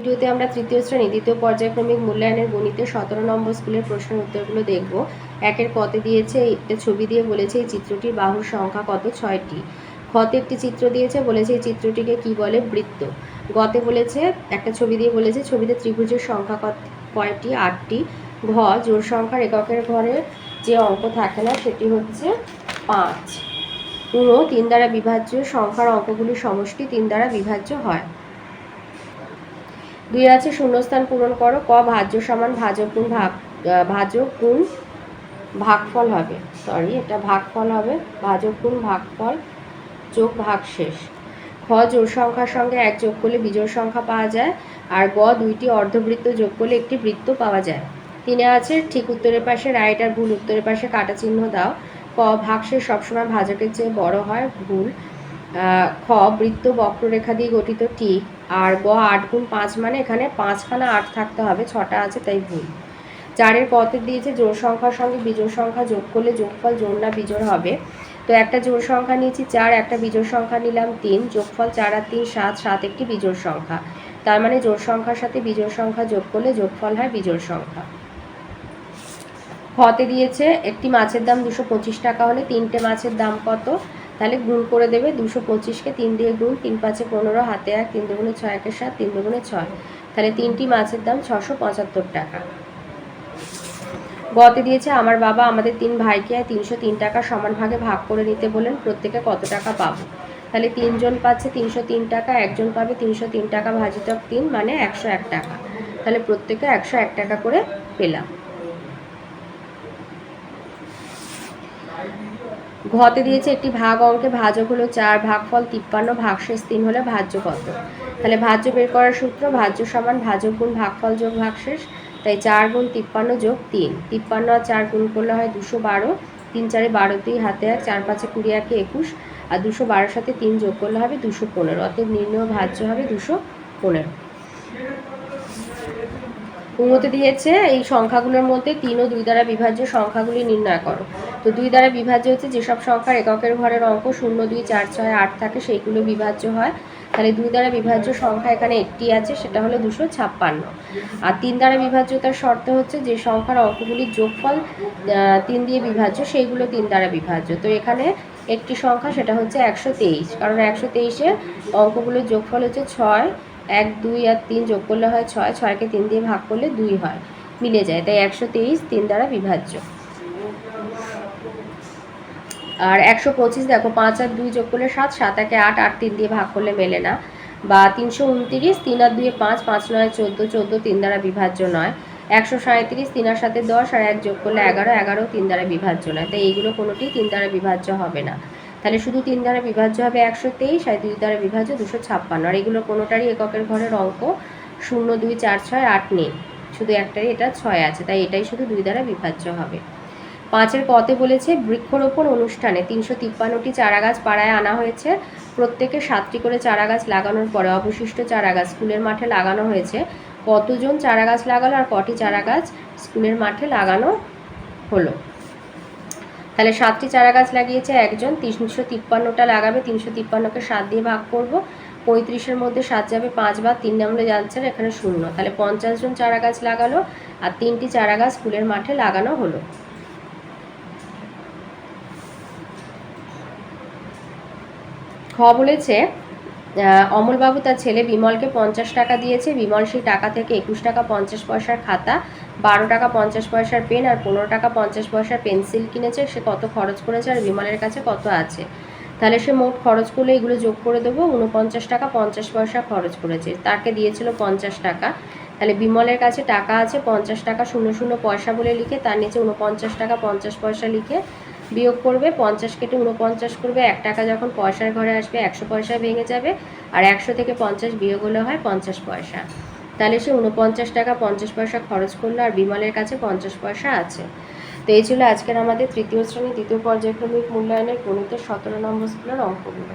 ভিডিওতে আমরা তৃতীয় শ্রেণি, দ্বিতীয় পর্যায়ক্রমিক মূল্যায়নের গণিতের সতেরো নম্বর স্কুলের প্রশ্নের উত্তরগুলো দেখব। একের কতে দিয়েছে একটা ছবি দিয়ে বলেছে, এই চিত্রটির বাহুর সংখ্যা কত? ছয়টি। খতে একটি চিত্র দিয়েছে, বলেছে, এই চিত্রটিকে কি বলে? বৃত্ত। গতে বলেছে, একটা ছবি দিয়ে বলেছে, ছবিতে ত্রিভুজের সংখ্যা কত? কয়টি? আটটি। ঘ জোর সংখ্যার এককের ঘরে যে অঙ্ক থাকে না, সেটি হচ্ছে পাঁচ। পুরো তিন দ্বারা বিভাজ্য সংখ্যার অঙ্কগুলির সমষ্টি তিন দ্বারা বিভাজ্য হয়। দুই আছে, শূন্যস্থান পূরণ করো। ক, ভাজ্য সমান ভাজক গুণ ভাগ ভাজক গুণ ভাগফল হবে। সরি এটা ভাগফল হবে। ভাজক গুণ ভাগফল যোগ ভাগশেষ খ, জোড় সংখ্যার সঙ্গে এক যোগ করলে বিজোড় সংখ্যা পাওয়া যায়। আর গ, দুইটি অর্ধবৃত্ত যোগ করলে একটি বৃত্ত পাওয়া যায়। তিনে আছে, ঠিক উত্তরের পাশে রাইট আর ভুল উত্তরের পাশে কাটা চিহ্ন দাও। ক ভাগশেষ সবসময় ভাজকের চেয়ে বড় হয়, ভুল। খ, বৃত্ত বক্ররেখা দিয়ে গঠিত ঠিক আর গ, আট গুণ পাঁচ মানে এখানে পাঁচখানা আট থাকতে হবে, ছটা আছে তাই ভুল। চারের পথে দিয়েছে জোর সংখ্যার সঙ্গে বিজোড় সংখ্যা যোগ করলে যোগফল জোড় না বিজোড় হবে। তো একটা জোড় সংখ্যা নিয়েছি চার, একটা বিজোড় সংখ্যা নিলাম তিন, যোগফল চার আর তিন, সাত সাত একটি বিজোড় সংখ্যা। তার মানে জোড় সংখ্যার সাথে বিজোড় সংখ্যা যোগ করলে যোগফল হয় বিজোড় সংখ্যা। হতে দিয়েছে, একটি মাছের দাম দুশো পঁচিশ টাকা হলে তিনটে মাছের দাম কত? তাহলে গুণ করে দেবে দুশো পঁচিশকে তিন দিয়ে গুণ, তিন পাঁচে পনেরো, হাতে এক, তিন দুগুণে ছয়, একের সাত, তিন দুগুণে ছয়। তাহলে তিনটি মাছের দাম ছশো পঁচাত্তর টাকা। গতে দিয়েছে আমার বাবা, আমাদের তিন ভাইকে তিনশো তিন টাকা সমান ভাগে ভাগ করে নিতে বলেন প্রত্যেকে কত টাকা পাবো? তাহলে তিনজন পাচ্ছে তিনশো তিন টাকা, একজন পাবে তিনশো তিন টাকা ভাজিতক তিন মানে একশো এক টাকা। তাহলে প্রত্যেকে একশো এক টাকা করে পেলাম। ঘতে দিয়েছে একটি ভাগ অঙ্কে ভাজক হলো চার, ভাগফল তিপ্পান্ন, ভাগশেষ তিন হলে ভাজ্য কত? তাহলে ভাজ্য বের করার সূত্র ভাজ্য সমান ভাজক গুণ ভাগফল যোগ ভাগশেষ, তাই চার গুণ তিপ্পান্ন যোগ তিন। তিপ্পান্ন আর চার গুণ করলে হয় দুশো বারো, তিন চারে বারোতেই হাতে এক, চার পাঁচে কুড়ি একে একুশ, আর দুশো বারোর সাথে তিন যোগ করলে হবে দুশো পনেরো, অতএব নির্ণয় ভাজ্য হবে দুশো পনেরো। উন্নতি দিয়েছে এই সংখ্যাগুলোর মধ্যে তিন ও দুই দ্বারা বিভাজ্য সংখ্যাগুলি নির্ণয় করো। তো দুই দ্বারা বিভাজ্য হচ্ছে যেসব সংখ্যার এককের ঘরের অঙ্ক শূন্য, দুই, চার, ছয়, আট থাকে সেইগুলো বিভাজ্য হয়। তাহলে দুই দ্বারা বিভাজ্য সংখ্যা এখানে একটি আছে, সেটা হলো দুশো ছাপ্পান্ন। আর তিন দ্বারা বিভাজ্যতার শর্ত হচ্ছে যে সংখ্যার অঙ্কগুলির যোগফল তিন দিয়ে বিভাজ্য, সেইগুলো তিন দ্বারা বিভাজ্য। তো এখানে একটি সংখ্যা, সেটা হচ্ছে একশো তেইশ। কারণ একশো তেইশের অঙ্কগুলোর যোগফল হচ্ছে ছয়, এক, দুই আর তিন যোগ করলে হয় ছয়, ছয়কে তিন দিয়ে ভাগ করলে দুই হয়, মিলে যায়। তাই একশো তেইশ তিন দ্বারা বিভাজ্য। আর একশো পঁচিশ দেখো, পাঁচ আর দুই যোগ করলে সাত সাত একে আট আট তিন দিয়ে ভাগ করলে মেলে না। বা তিনশো উনতিরিশ, তিন আর দুয়ে পাঁচ পাঁচ নয়, চোদ্দ চোদ্দ তিন দ্বারা বিভাজ্য নয়। একশো সাঁত্রিশ তিন আর সাথে দশ, আর এক যোগ করলে এগারো এগারো তিন দ্বারা বিভাজ্য নয়। তাই এইগুলো কোনোটি তিন দ্বারা বিভাজ্য হবে না। তাহলে শুধু তিন দ্বারা বিভাজ্য হবে একশো তেইশ, আর দুই দ্বারা বিভাজ্য দুশো ছাপ্পান্ন। আর এগুলো কোনোটারই এককের ঘরের অঙ্ক। শূন্য, দুই, চার, ছয়, আট, নেই। শুধু একটারই এটা ছয় আছে। তাই এটাই শুধু দুই দ্বারা বিভাজ্য হবে। পাঁচের কতে বলেছে, বৃক্ষরোপণ অনুষ্ঠানে তিনশো তিপ্পান্নটি চারা গাছ পাড়ায় আনা হয়েছে। প্রত্যেকে সাতটি করে চারা গাছ লাগানোর পরে অবশিষ্ট চারা গাছ স্কুলের মাঠে লাগানো হয়েছে। কতজন চারা গাছ লাগালো আর কটি চারা গাছ স্কুলের মাঠে লাগানো হলো? তাহলে সাতটি চারা গাছ লাগিয়েছে একজন, তিনশো তিপ্পান্নটা লাগাবে, তিনশো তিপ্পান্নকে সাত দিয়ে ভাগ করব। পঁয়ত্রিশের মধ্যে সাত যাবে পাঁচবার তিন নম্বরে যাচ্ছে এখানে শূন্য। তাহলে পঞ্চাশ জন চারা গাছ লাগালো আর তিনটি চারা গাছ স্কুলের মাঠে লাগানো হলো। খ বলেছে অমলবাবু তার ছেলে বিমলকে পঞ্চাশ টাকা দিয়েছে। বিমল সেই টাকা থেকে একুশ টাকা পঞ্চাশ পয়সার খাতা, বারো টাকা পঞ্চাশ পয়সার পেন আর পনেরো টাকা পঞ্চাশ পয়সার পেন্সিল কিনেছে। সে কত খরচ করেছে আর বিমলের কাছে কত আছে? তাহলে সে মোট খরচ করলে এগুলো যোগ করে দেবো, উনপঞ্চাশ টাকা পঞ্চাশ পয়সা খরচ করেছে। তাকে দিয়েছিল পঞ্চাশ টাকা। তাহলে বিমলের কাছে টাকা আছে, পঞ্চাশ টাকা শূন্য শূন্য পয়সা বলে লিখে তার নিচে উনপঞ্চাশ টাকা পঞ্চাশ পয়সা লিখে বিয়োগ করবে, পঞ্চাশ কেটে উনপঞ্চাশ করবে, এক টাকা যখন পয়সার ঘরে আসবে, একশো পয়সা ভেঙে যাবে আর একশো থেকে পঞ্চাশ বিয়োগ হলে হয় পঞ্চাশ পয়সা। তাহলে সে উনপঞ্চাশ টাকা পঞ্চাশ পয়সা খরচ করল আর বিমলের কাছে পঞ্চাশ পয়সা আছে। তো এই ছিল আজকের আমাদের তৃতীয় শ্রেণি দ্বিতীয় পর্যায়ক্রমিক মূল্যায়নের গণিতের সতেরো নম্বর স্কুলের অঙ্কগুলো।